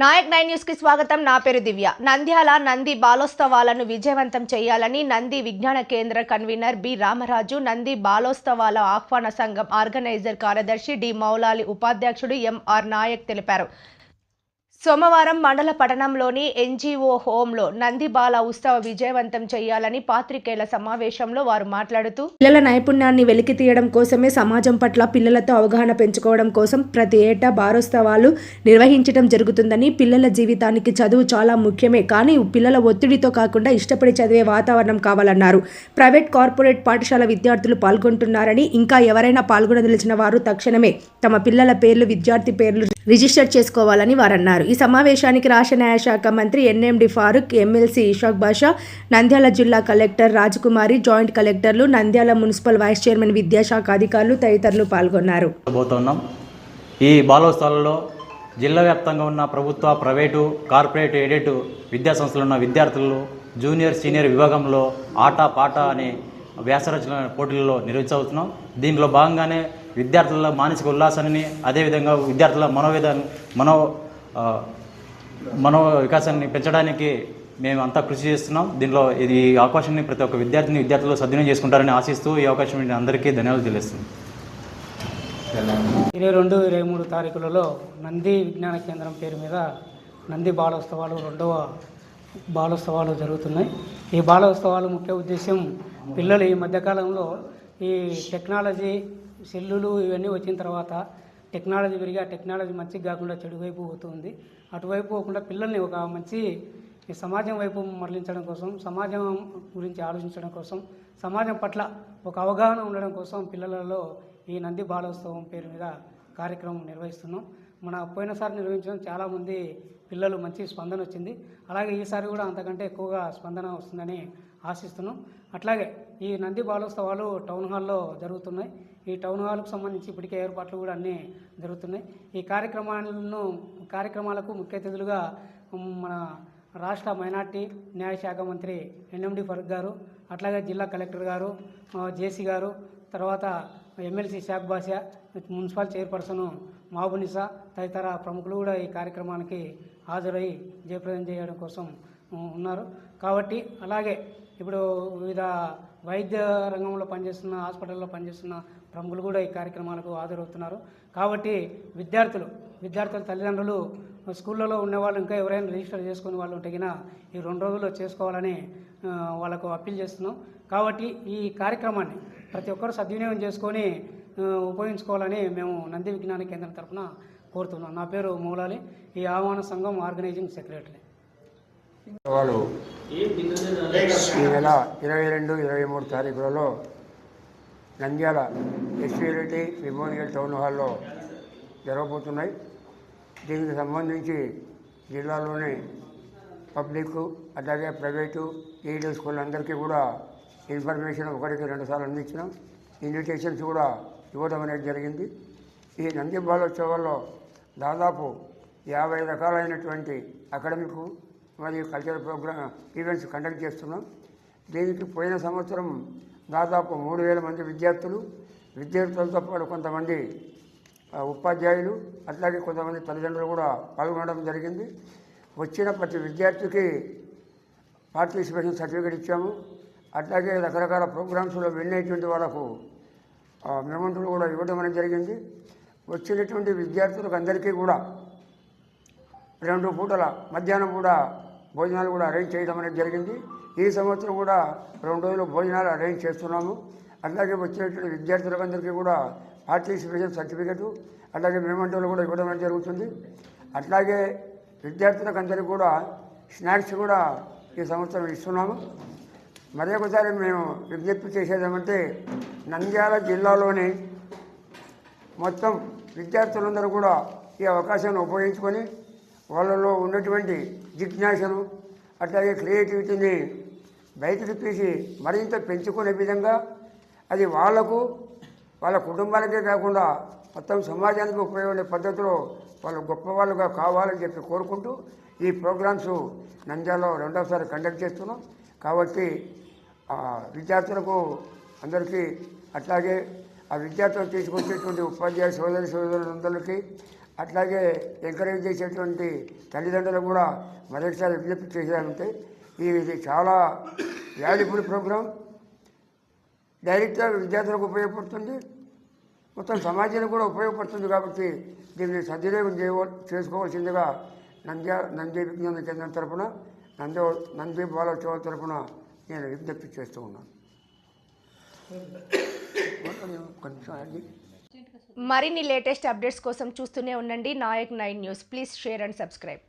Naik nine న్యూస్కి స్వాగతం. నా పేరు దివ్య. నంద్యాల నంది బాలోత్సవాలను విజయవంతం చేయాలని నంది విజ్ఞాన కేంద్ర కన్వీనర్ బి రామరాజు నంది బాలోత్సవాల ఆహ్వాన సంఘం ఆర్గనైజర్ కార్యదర్శి డి మౌలాలి ఉపాధ్యక్షుడు ఎంఆర్ నాయక్ తెలిపారు. సోమవారం మండల పట్టణంలోని ఎన్జీఓ హోంలో నంది బాల ఉత్సవ విజయవంతం చేయాలని పాత్రికేయుల సమావేశంలో వారు మాట్లాడుతూ పిల్లల నైపుణ్యాన్ని వెలికి తీయడం కోసమే సమాజం పట్ల పిల్లలతో అవగాహన పెంచుకోవడం కోసం ప్రతి ఏటా బారోత్సవాలు నిర్వహించడం జరుగుతుందని పిల్లల జీవితానికి చదువు చాలా ముఖ్యమే కానీ పిల్లల ఒత్తిడితో కాకుండా ఇష్టపడి చదివే వాతావరణం కావాలన్నారు. ప్రైవేట్ కార్పొరేట్ పాఠశాల విద్యార్థులు పాల్గొంటున్నారని ఇంకా ఎవరైనా పాల్గొనదలిచిన వారు తక్షణమే తమ పిల్లల పేర్లు విద్యార్థి పేర్లు రిజిస్టర్ చేసుకోవాలని వారన్నారు. ఈ సమావేశానికి రాష్ట్ర న్యాయశాఖ మంత్రి ఎన్ఎండి ఫారూక్ ఎమ్మెల్సీ ఇషాక్ బాషా నంద్యాల జిల్లా కలెక్టర్ రాజకుమారి జాయింట్ కలెక్టర్లు నంద్యాల మున్సిపల్ వైస్ చైర్మన్ విద్యాశాఖ అధికారులు తదితరులు పాల్గొన్నారు. ఈ బాలోత్సవాలలో జిల్లా వ్యాప్తంగా ఉన్న ప్రభుత్వ ప్రైవేటు కార్పొరేట్ ఎయిడెడ్ విద్యా సంస్థలు ఉన్న విద్యార్థులు జూనియర్ సీనియర్ విభాగంలో ఆట పాట అనే వ్యాసరచన పోటీలలో నిర్వహించవుతున్నాం దీంట్లో భాగంగానే విద్యార్థుల మానసిక ఉల్లాసాన్ని అదేవిధంగా విద్యార్థుల మనోవేద మనో మనో వికాసాన్ని పెంచడానికి మేము అంతా కృషి చేస్తున్నాం. దీనిలో ఇది ఈ అవకాశాన్ని ప్రతి ఒక్క విద్యార్థిని విద్యార్థులు సద్వినియోగం చేసుకుంటారని ఆశిస్తూ ఈ అవకాశం అందరికీ ధన్యవాదాలు తెలియజేస్తున్నాం. ఇరవై రెండు ఇరవై మూడు తారీఖులలో నంది విజ్ఞాన కేంద్రం పేరు మీద నంది బాలోత్సవాలు రెండవ బాలోత్సవాలు జరుగుతున్నాయి. ఈ బాలోత్సవాలు ముఖ్య ఉద్దేశం పిల్లలు ఈ మధ్యకాలంలో ఈ టెక్నాలజీ సెల్లులు ఇవన్నీ వచ్చిన తర్వాత టెక్నాలజీ పెరిగి ఆ టెక్నాలజీ మంచిగా కాకుండా చెడు వైపు పోతుంది. అటువైపు పోకుండా పిల్లల్ని ఒక మంచి ఈ సమాజం వైపు మరలించడం కోసం సమాజం గురించి ఆలోచించడం కోసం సమాజం పట్ల ఒక అవగాహన ఉండడం కోసం పిల్లలలో ఈ నంది బాలోత్సవం పేరు మీద కార్యక్రమం నిర్వహిస్తున్నాం. మన పోయినసారి నిర్వహించడం చాలామంది పిల్లలు మంచి స్పందన వచ్చింది. అలాగే ఈసారి కూడా అంతకంటే ఎక్కువగా స్పందన వస్తుందని ఆశిస్తున్నాం. అట్లాగే ఈ నంది బాలోత్సవాలు టౌన్ హాల్లో జరుగుతున్నాయి. ఈ టౌన్ హాల్కు సంబంధించి ఇప్పటికే ఏర్పాట్లు కూడా అన్నీ జరుగుతున్నాయి. ఈ కార్యక్రమాలను కార్యక్రమాలకు ముఖ్య అతిథులుగా మన రాష్ట్ర మైనార్టీ న్యాయశాఖ మంత్రి ఎన్ఎండి ఫరూక్ గారు అట్లాగే జిల్లా కలెక్టర్ గారు జేసీ గారు తర్వాత MLC Ishaq Basha municipal chairperson Mabunisa తదితర ప్రముఖులు కూడా ఈ కార్యక్రమానికి హాజరై జయప్రదం చేయడం కోసం ఉన్నారు. కాబట్టి అలాగే ఇప్పుడు వివిధ వైద్య రంగంలో పనిచేస్తున్న హాస్పిటల్లో పనిచేస్తున్న ప్రముఖులు కూడా ఈ కార్యక్రమాలకు హాజరవుతున్నారు. కాబట్టి విద్యార్థులు విద్యార్థుల తల్లిదండ్రులు స్కూళ్ళలో ఉన్నవాళ్ళు ఇంకా ఎవరైనా రిజిస్టర్ చేసుకునే వాళ్ళు ఉంటే ఈ రెండు రోజుల్లో చేసుకోవాలని వాళ్ళకు అప్పీల్ చేస్తున్నాం. కాబట్టి ఈ కార్యక్రమాన్ని ప్రతి ఒక్కరు సద్వినియోగం చేసుకొని ఉపయోగించుకోవాలని మేము నంది విజ్ఞాన కేంద్రం తరఫున కోరుతున్నాం. నా పేరు మూలాలి. ఈ ఆహ్వాన సంఘం ఆర్గనైజింగ్ సెక్రటరీ. వాళ్ళు ఈ నెల ఇరవై రెండు ఇరవై మూడు తారీఖులలో నంద్యాల ఎస్పీరెడ్డి మెమోరియల్ టౌన్ హాల్లో జరగబోతున్నాయి. దీనికి సంబంధించి జిల్లాలోని పబ్లిక్ అలాగే ప్రైవేటు ఎయిడెడ్ స్కూల్ అందరికీ కూడా ఇన్ఫర్మేషన్ ఒకరికి రెండుసార్లు అందించినాం. ఇన్విటేషన్స్ కూడా ఇవ్వడం అనేది జరిగింది. ఈ నంది బాలోత్సవాల్లో దాదాపు యాభై రకాలైనటువంటి అకాడమిక్ మరియు కల్చరల్ ప్రోగ్రామ్ ఈవెంట్స్ కండక్ట్ చేస్తున్నాం. దీనికి పోయిన సంవత్సరం దాదాపు మూడు వేల మంది విద్యార్థులు విద్యార్థులతో పాటు కొంతమంది ఉపాధ్యాయులు అట్లాగే కొంతమంది తల్లిదండ్రులు కూడా పాల్గొనడం జరిగింది. వచ్చిన ప్రతి విద్యార్థికి పార్టిసిపేషన్ సర్టిఫికేట్ ఇచ్చాము. అట్లాగే రకరకాల ప్రోగ్రామ్స్లో విన్నటువంటి వాళ్ళకు మెమంటులు కూడా ఇవ్వడం అనేది జరిగింది. వచ్చినటువంటి విద్యార్థులకు అందరికీ కూడా రెండు పూటల మధ్యాహ్నం కూడా భోజనాలు కూడా అరేంజ్ చేయడం అనేది జరిగింది. ఈ సంవత్సరం కూడా రెండు రోజులు భోజనాలు అరేంజ్ చేస్తున్నాము. అలాగే వచ్చినటువంటి విద్యార్థులకు అందరికీ కూడా పార్టిసిపేషన్ సర్టిఫికెట్ అలాగే మేమంటూ కూడా ఇవ్వడం అనేది జరుగుతుంది. అట్లాగే విద్యార్థులకు అందరికీ కూడా స్నాక్స్ కూడా ఈ సంవత్సరం ఇస్తున్నాము. మరి ఒకసారి మేము విజ్ఞప్తి చేసేదేమంటే నంద్యాల జిల్లాలోని మొత్తం విద్యార్థులందరూ కూడా ఈ అవకాశాన్ని ఉపయోగించుకొని వాళ్ళలో ఉన్నటువంటి జిజ్ఞాసను అట్లాగే క్రియేటివిటీని బయటకు తీసి మరింత పెంచుకునే విధంగా అది వాళ్ళకు వాళ్ళ కుటుంబాలకే కాకుండా మొత్తం సమాజానికి ఉపయోగపడే పద్ధతిలో వాళ్ళు గొప్పవాళ్ళుగా కావాలని చెప్పి కోరుకుంటూ ఈ ప్రోగ్రామ్స్ నంద్యాలలో రెండోసారి కండక్ట్ చేస్తున్నాం. కాబట్టి ఆ, విద్యార్థులకు అందరికీ అట్లాగే ఆ విద్యార్థులు తీసుకొచ్చేటువంటి ఉపాధ్యాయ సోదరి సోదరులందరికీ అట్లాగే ఎంకరేజ్ చేసేటువంటి తల్లిదండ్రులు కూడా మరొకసారి విజ్ఞప్తి చేశారంటే ఇది చాలా వాల్యుబుల్ ప్రోగ్రాం డైరెక్ట్గా విద్యార్థులకు ఉపయోగపడుతుంది. మొత్తం సమాజానికి కూడా ఉపయోగపడుతుంది కాబట్టి దీన్ని సద్వినియోగం చేయవ చేసుకోవాల్సిందిగా నంద్య నంది విజ్ఞాన కేంద్రం తరపున నంది నంది బాలోత్సవాల తరపున నేను విజ్ఞప్తి చేస్తూ ఉన్నాను. మరిన్ని లేటెస్ట్ అప్డేట్స్ కోసం చూస్తూనే ఉండండి Nayak nine news. Please share and subscribe.